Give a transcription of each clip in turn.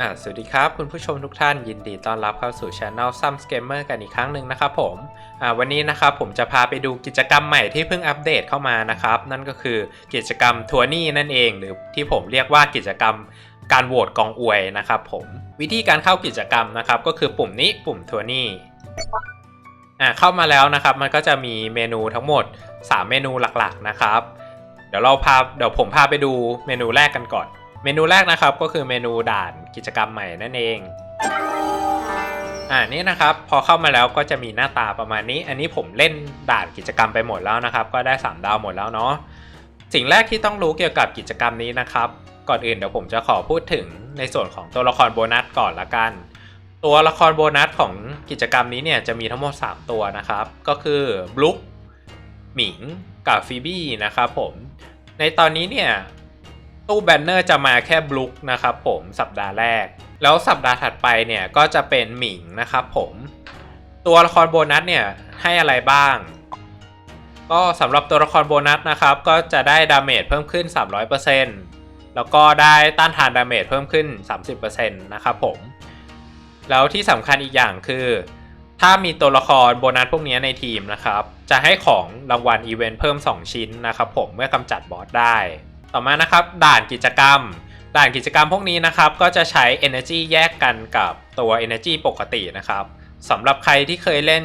อ่าสวัสดีครับคุณผู้ชมทุกท่านยินดีต้อนรับเข้าสู่ช anel Some Scammer กันอีกครั้งหนึ่งนะครับผมอ่าวันนี้นะครับผมจะพาไปดูกิจกรรมใหม่ที่เพิ่งอัปเดตเข้ามานะครับนั่นก็คือกิจกรรมทัวร์นี่นั่นเองหรือที่ผมเรียกว่ากิจกรรมการโหวตกองอวยนะครับผมวิธีการเข้ากิจกรรมนะครับก็คือปุ่มนี้ปุ่มทัวร์นี่อ่าเข้ามาแล้วนะครับมันก็จะมีเมนูทั้งหมด 3 เมนูหลักๆนะครับ เดี๋ยวเราพาเดี๋ยวผมพาไปดูเมนูแรกกันก่อน เมนูแรกนะครับก็คือเมนูด่านกิจกรรมใหม่นั่นเองอ่านี่นะครับพอเข้ามาแล้วก็จะมีหน้าตาประมาณนี้ อันนี้ผมเล่นด่านกิจกรรมไปหมดแล้วนะครับ ก็ได้ 3 ดาวหมดแล้วเนาะสิ่งแรกที่ต้องรู้เกี่ยวกับกิจกรรมนี้นะครับ ก่อนอื่นเดี๋ยวผมจะขอพูดถึงในส่วนของตัวละครโบนัสก่อนละกัน ตัวละครโบนัสของกิจกรรมนี้เนี่ยจะมีทั้งหมด 3 ตัวนะครับ ก็คือบลุ๊กหมิงกับฟีบี้นะครับผมในตอนนี้เนี่ย ตู้แบนเนอร์จะมาแค่บลุกนะครับผมสัปดาห์แรก แล้วสัปดาห์ถัดไปเนี่ยก็จะเป็นหมิงนะครับผม ตัวละครโบนัสเนี่ยให้อะไรบ้าง ก็สำหรับตัวละครโบนัสนะครับ ก็จะได้ดาเมจเพิ่มขึ้น 300%แล้วก็ได้ต้านทานดาเมจเพิ่มขึ้น 30%นะครับผม แล้วที่สำคัญอีกอย่างคือ ถ้ามีตัวละครโบนัสพวกนี้ในทีมนะครับ จะให้ของรางวัลอีเวนต์เพิ่ม 2 ชิ้นนะครับผมเมื่อกำจัดบอสได้ ต่อมานะครับด่านกิจกรรม ด่านกิจกรรมพวกนี้นะครับก็จะใช้ Energy แยกกันกับตัว Energy ปกตินะครับสำหรับใครที่เคยเล่น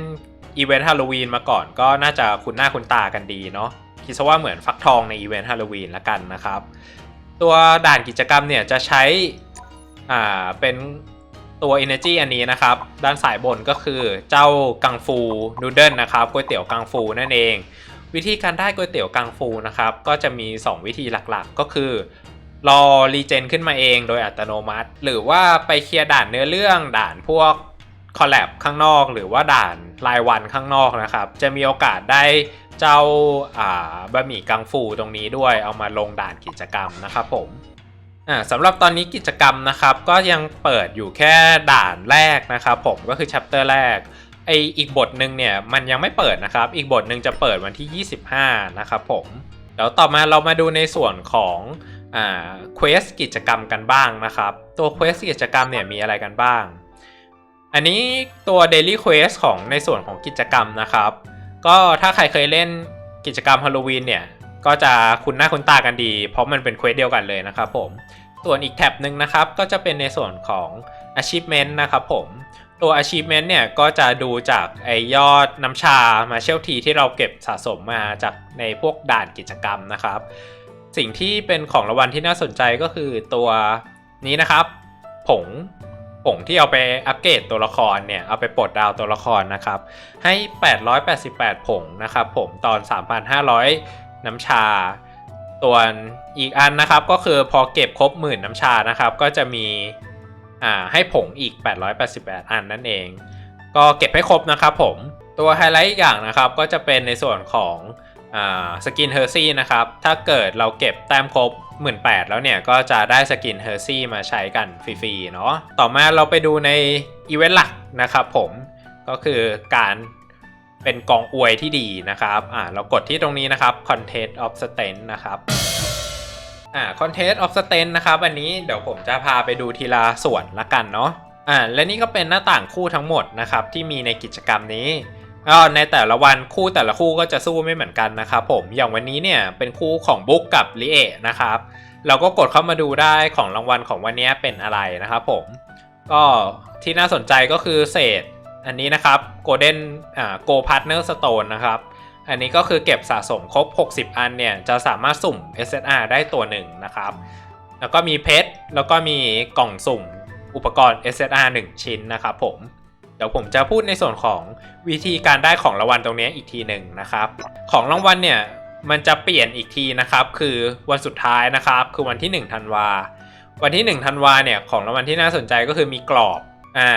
อีเวนต์ฮาโลวีนมาก่อนก็น่าจะคุ้นหน้าคุ้นตากันดีเนาะคิดซะว่าเหมือนฟักทองในอีเวนต์ฮาโลวีนละกันนะครับ ตัวด่านกิจกรรมเนี่ยจะใช้อ่าเป็นตัว Energy อันนี้นะครับ ด้านสายบนก็คือเจ้ากังฟูนูเดิลนะครับก๋วยเตี๋ยวกังฟูนั่นเอง วิธีการได้ก๋วยเตี๋ยวกังฟูนะครับ ก็จะมี 2 วิธีหลักๆ ก็คือ รอรีเจนขึ้นมาเองโดยอัตโนมัติ หรือว่าไปเคลียร์ด่านเนื้อเรื่องด่านพวกคอลแลบข้างนอก หรือว่าด่านรายวันข้างนอกนะครับ จะมีโอกาสได้เจ้าบะหมี่กังฟูตรงนี้ด้วยเอามาลงด่านกิจกรรมนะครับผมสำหรับตอนนี้กิจกรรมนะครับก็ยังเปิดอยู่แค่ด่านแรกนะครับผมก็คือ chapter แรก ไออีกบทหนึ่งเนี่ยมันยังไม่เปิดนะครับ อีกบทหนึ่งจะเปิดวันที่ 25 นะครับผมเดี๋ยวต่อมาเรามาดูในส่วนของอ่า quest กิจกรรมกันบ้างนะครับ ตัว quest กิจกรรมเนี่ยมีอะไรกันบ้าง อันนี้ตัว daily quest ของในส่วนของกิจกรรมนะครับ ก็ถ้าใครเคยเล่นกิจกรรมฮาโลวีนเนี่ยก็จะคุ้นหน้าคุ้นตากันดี เพราะมันเป็นเควสเดียวกันเลยนะครับผมส่วนอีกแท็บหนึ่งนะครับก็จะเป็นในส่วนของ achievement นะครับผม ตัว achievement เนี่ยก็จะดูจากไอยอดน้ำชามาเชลทีที่เราเก็บสะสมมาจากในพวกด่านกิจกรรมนะครับ สิ่งที่เป็นของรางวัลที่น่าสนใจก็คือตัวนี้นะครับ ผงผงที่เอาไปอัปเกรดตัวละครเนี่ยเอาไปปลดดาวตัวละครนะครับ ให้ 888 ผงนะครับผมตอน 3,500 น้ำชาส่วนอีกอันนะครับก็คือพอเก็บครบหมื่นน้ำชานะครับ ก็จะมี อ่าให้ผงอีก 888 อันนั่นเอง ก็เก็บให้ครบนะครับผม ตัวไฮไลท์อีกอย่างนะครับก็จะเป็นในส่วนของสกินเฮอร์ซี่นะครับ ถ้าเกิดเราเก็บแต้มครบ 18,000 แล้วเนี่ย ก็จะได้สกินเฮอร์ซี่มาใช้กันฟรีๆ เนาะ ต่อมาเราไปดูในอีเวนต์หลักนะครับผม ก็คือการเป็นกองอวยที่ดีนะครับ อ่าเรากดที่ตรงนี้นะครับ Contest of Strength นะครับ อ่า Contest of stand นะครับ อันนี้เดี๋ยวผมจะพาไปดูทีละส่วนละกันเนาะอ่าและนี่ก็เป็นหน้าต่างคู่ทั้งหมดนะครับที่มีในกิจกรรมนี้ก็ในแต่ละวันคู่แต่ละคู่ก็จะสู้ไม่เหมือนกันนะครับผมอย่างวันนี้เนี่ยเป็นคู่ของบุ๊กกับลิเอะนะครับเราก็กดเข้ามาดูได้ของรางวัลของวันนี้เป็นอะไรนะครับผมก็ที่น่าสนใจก็คือเศษอันนี้นะครับ Golden อ่า Go Partner Stone นะครับ อันนี้ก็คือเก็บสะสมครบ 60 อันเนี่ย จะสามารถสุ่ม SSR ได้ตัวหนึ่งนะครับ แล้วก็มีเพชรแล้วก็มีกล่องสุ่มอุปกรณ์ SSR 1 ชิ้นนะครับผม เดี๋ยวผมจะพูดในส่วนของวิธีการได้ของรางวัลตรงนี้อีกทีหนึ่งนะครับ ของรางวัลเนี่ยมันจะเปลี่ยนอีกทีนะครับ คือวันสุดท้ายนะครับ คือวันที่1ธันวา วันที่1ธันวาเนี่ยของรางวัลที่น่าสนใจก็คือมีกรอบ อ่า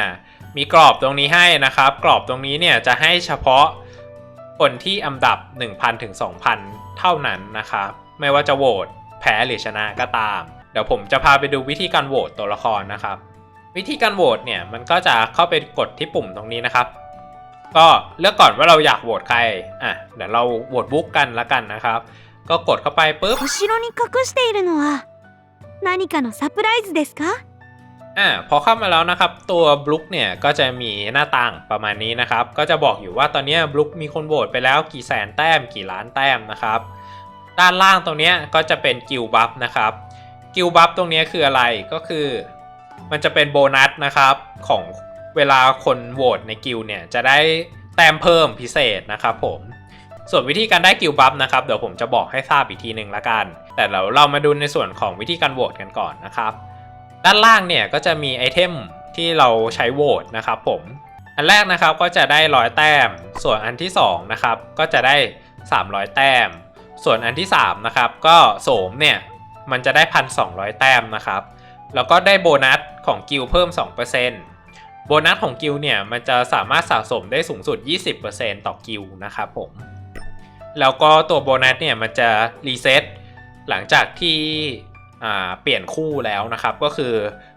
มีกรอบตรงนี้ให้นะครับ กรอบตรงนี้เนี่ยจะให้เฉพาะ คนที่อันดับ 1,000 ถึง 2,000 เท่านั้นนะครับ ไม่ว่าจะโหวตแพ้หรือชนะก็ตาม เดี๋ยวผมจะพาไปดูวิธีการโหวตตัวละครนะครับ วิธีการโหวตเนี่ยมันก็จะเข้าไปกดที่ปุ่มตรงนี้นะครับ ก็เลือกก่อนว่าเราอยากโหวตใคร อ่ะ เดี๋ยวเราโหวตบุ๊กกันละกันนะครับ ก็กดเข้าไปปุ๊บ 後ろに隠しているのは何かのサプライズですか อ่าพอเข้ามาแล้วนะครับ ตัวบลุกเนี่ยก็จะมีหน้าต่างประมาณนี้นะครับ ก็จะบอกอยู่ว่าตอนนี้บลุกมีคนโหวตไปแล้วกี่แสนแต้มกี่ล้านแต้มนะครับ ด้านล่างตรงนี้ก็จะเป็นกิลบัฟนะครับกิลบัฟตรงนี้คืออะไรก็คือ มันจะเป็นโบนัสนะครับของเวลาคนโหวตในกิลเนี่ยจะได้แต้มเพิ่มพิเศษนะครับผมส่วนวิธีการได้กิลบัฟนะครับเดี๋ยวผมจะบอกให้ทราบอีกทีหนึ่งละกัน แต่เราเรามาดูในส่วนของวิธีการโหวตกันก่อนนะครับ ด้านล่างเนี่ยก็จะมีไอเทมที่เราใช้โหวตนะครับผม อันแรกนะครับก็จะได้ร้อยแต้ม ส่วนอันที่2นะครับก็จะได้ 300 แต้ม ส่วนอันที่3นะครับก็โสมเนี่ยมันจะได้ 1,200 แต้มนะครับ แล้วก็ได้โบนัสของกิลเพิ่ม 2%โบนัสของกิลเนี่ยมันจะสามารถสะสมได้สูงสุด 20%ต่อกิลนะครับผม แล้วก็ตัวโบนัสเนี่ยมันจะรีเซ็ตหลังจากที่ เปลี่ยนคู่แล้วนะครับ ก็คือ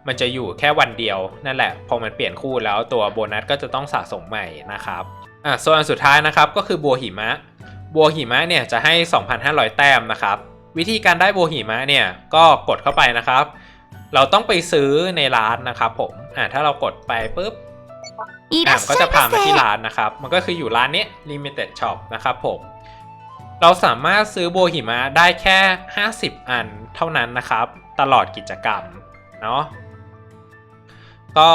มันจะอยู่แค่วันเดียวนั่นแหละ พอมันเปลี่ยนคู่แล้วตัวโบนัสก็จะต้องสะสมใหม่นะครับโซนสุดท้ายนะครับก็คือบัวหิมะ บัวหิมะเนี่ยจะให้ 2,500 แต้มนะครับ วิธีการได้บัวหิมะเนี่ยก็กดเข้าไปนะครับ เราต้องไปซื้อในร้านนะครับผมอะถ้าเรากดไปปุ๊บอะก็จะพามาที่ร้านนะครับ มันก็คืออยู่ร้านนี้ limited shop นะครับผม เราสามารถซื้อโบหิมะได้แค่ 50 อันเท่านั้นนะครับ ตลอดกิจกรรม เนาะก็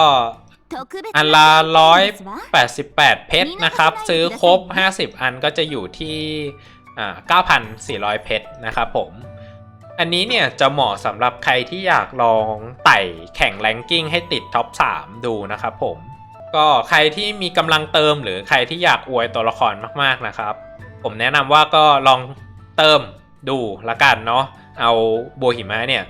อันละ188 เพชรนะครับ ซื้อครบ 50 อันก็จะอยู่ที่9,400 เพชรนะครับผม อันนี้เนี่ยจะเหมาะสำหรับใครที่อยากลองไต่แข่งแรงกิ้งให้ติดท็อป 3 ดูนะครับผม ก็ใครที่มีกำลังเติมหรือใครที่อยากอวยตัวละครมากๆนะครับ ผมแนะนำว่าก็ลองเติมดูละกันเนาะเอาโบหิมะเนี่ย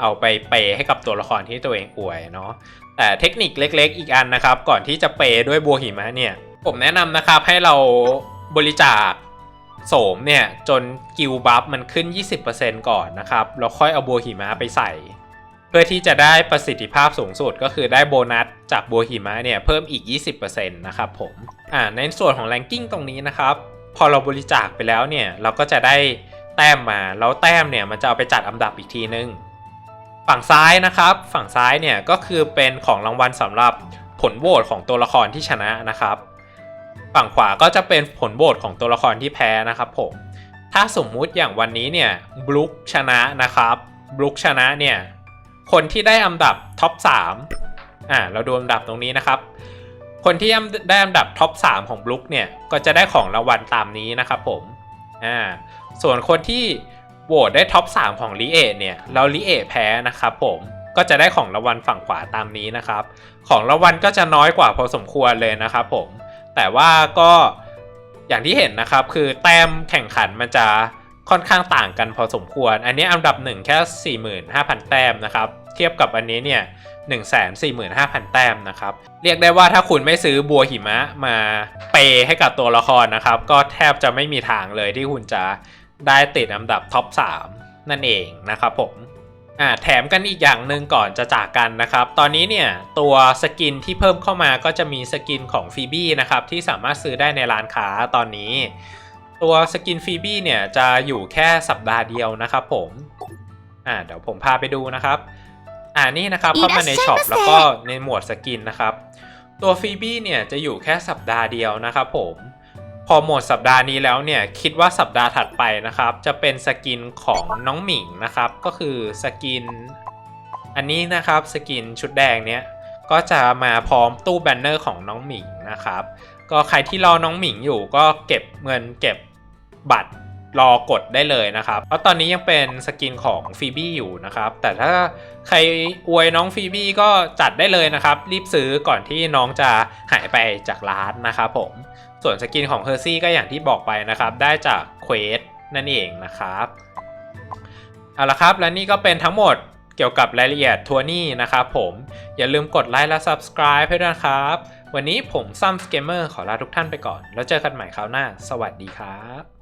เอาไปเปย์ให้กับตัวละครที่ตัวเองอวยเนาะแต่เทคนิคเล็กๆ อีกอันนะครับ ก่อนที่จะเปย์ด้วยบัวหิมะเนี่ย ผมแนะนำนะครับให้เราบริจาคโสมเนี่ยจนกิลบัฟมันขึ้น 20%ก่อนนะครับแล้วค่อยเอาบัวหิมะไปใส่ เพื่อที่จะได้ประสิทธิภาพสูงสุดก็คือได้โบนัสจากบัวหิมะเนี่ยเพิ่มอีก 20%นะครับผมอ่าในส่วนของแรงกิ้งตรงนี้นะครับ พอเราบริจาคไปแล้วเนี่ยเราก็จะได้แต้มมา แล้วแต้มเนี่ยมันจะเอาไปจัดอันดับอีกทีนึง ฝั่งซ้ายนะครับ ฝั่งซ้ายเนี่ยก็คือเป็นของรางวัลสำหรับผลโหวตของตัวละครที่ชนะนะครับ ฝั่งขวาก็จะเป็นผลโหวตของตัวละครที่แพ้นะครับผม ถ้าสมมุติอย่างวันนี้เนี่ยบลุกชนะนะครับบลุกชนะเนี่ยคนที่ได้อันดับท็อป3อ่าเราดูอันดับตรงนี้นะครับ คนที่ได้อันดับท็อป 3 ของบลุกเนี่ย ก็จะได้ของรางวัลตามนี้นะครับผม อ่า ส่วนคนที่โหวตได้ท็อป 3 ของลิเอเนี่ยแล้วลิเอแพ้นะครับผมก็จะได้ของรางวัลฝั่งขวาตามนี้นะครับ ของรางวัลก็จะน้อยกว่าพอสมควรเลยนะครับผม แต่ว่าก็อย่างที่เห็นนะครับ คือแต้มแข่งขันมันจะค่อนข้างต่างกันพอสมควร อันนี้อันดับ1แค่ 45,000 แต้มนะครับ เทียบกับอันนี้เนี่ย145,000 แต้มนะครับ เรียกได้ว่าถ้าคุณไม่ซื้อบัวหิมะมาเปย์ให้กับตัวละครนะครับ ก็แทบจะไม่มีทางเลยที่คุณจะได้ติดอันดับท็อป 3 นั่นเองนะครับผมอ่าแถมกันอีกอย่างหนึ่งก่อนจะจากกันนะครับ ตอนนี้เนี่ยตัวสกินที่เพิ่มเข้ามาก็จะมีสกินของฟีบี้นะครับที่สามารถซื้อได้ในร้านค้าตอนนี้ ตัวสกินฟีบี้เนี่ยจะอยู่แค่สัปดาห์เดียวนะครับผมอ่าเดี๋ยวผมพาไปดูนะครับ อ่านี่นะครับเข้ามาในช็อปแล้วก็ในหมวดสกินนะครับ ตัวฟีบี้เนี่ยจะอยู่แค่สัปดาห์เดียวนะครับผม พอหมดสัปดาห์นี้แล้วเนี่ยคิดว่าสัปดาห์ถัดไปนะครับ จะเป็นสกินของน้องหมิงนะครับ ก็คือสกิน อันนี้นะครับสกินชุดแดงเนี้ยก็จะมาพร้อมตู้แบนเนอร์ของน้องหมิงนะครับ ก็ใครที่รอน้องหมิงอยู่ก็เก็บเงินเก็บบัตร รอกดได้เลยนะครับ เพราะตอนนี้ยังเป็นสกินของฟีบี้อยู่นะครับ แต่ถ้าใครอวยน้องฟีบี้ก็จัดได้เลยนะครับ รีบซื้อก่อนที่น้องจะหายไปจากร้านนะครับผม ส่วนสกินของเฮอร์ซี่ก็อย่างที่บอกไปนะครับ ได้จากเควสนั่นเองนะครับ เอาละครับ และนี่ก็เป็นทั้งหมดเกี่ยวกับรายละเอียดทัวร์นี่นะครับผม อย่าลืมกดไลค์และ Subscribe ให้ด้วยนะครับ วันนี้ผมซัมสเกมเมอร์ขอลาทุกท่านไปก่อน แล้วเจอกันใหม่คราวหน้า สวัสดีครับ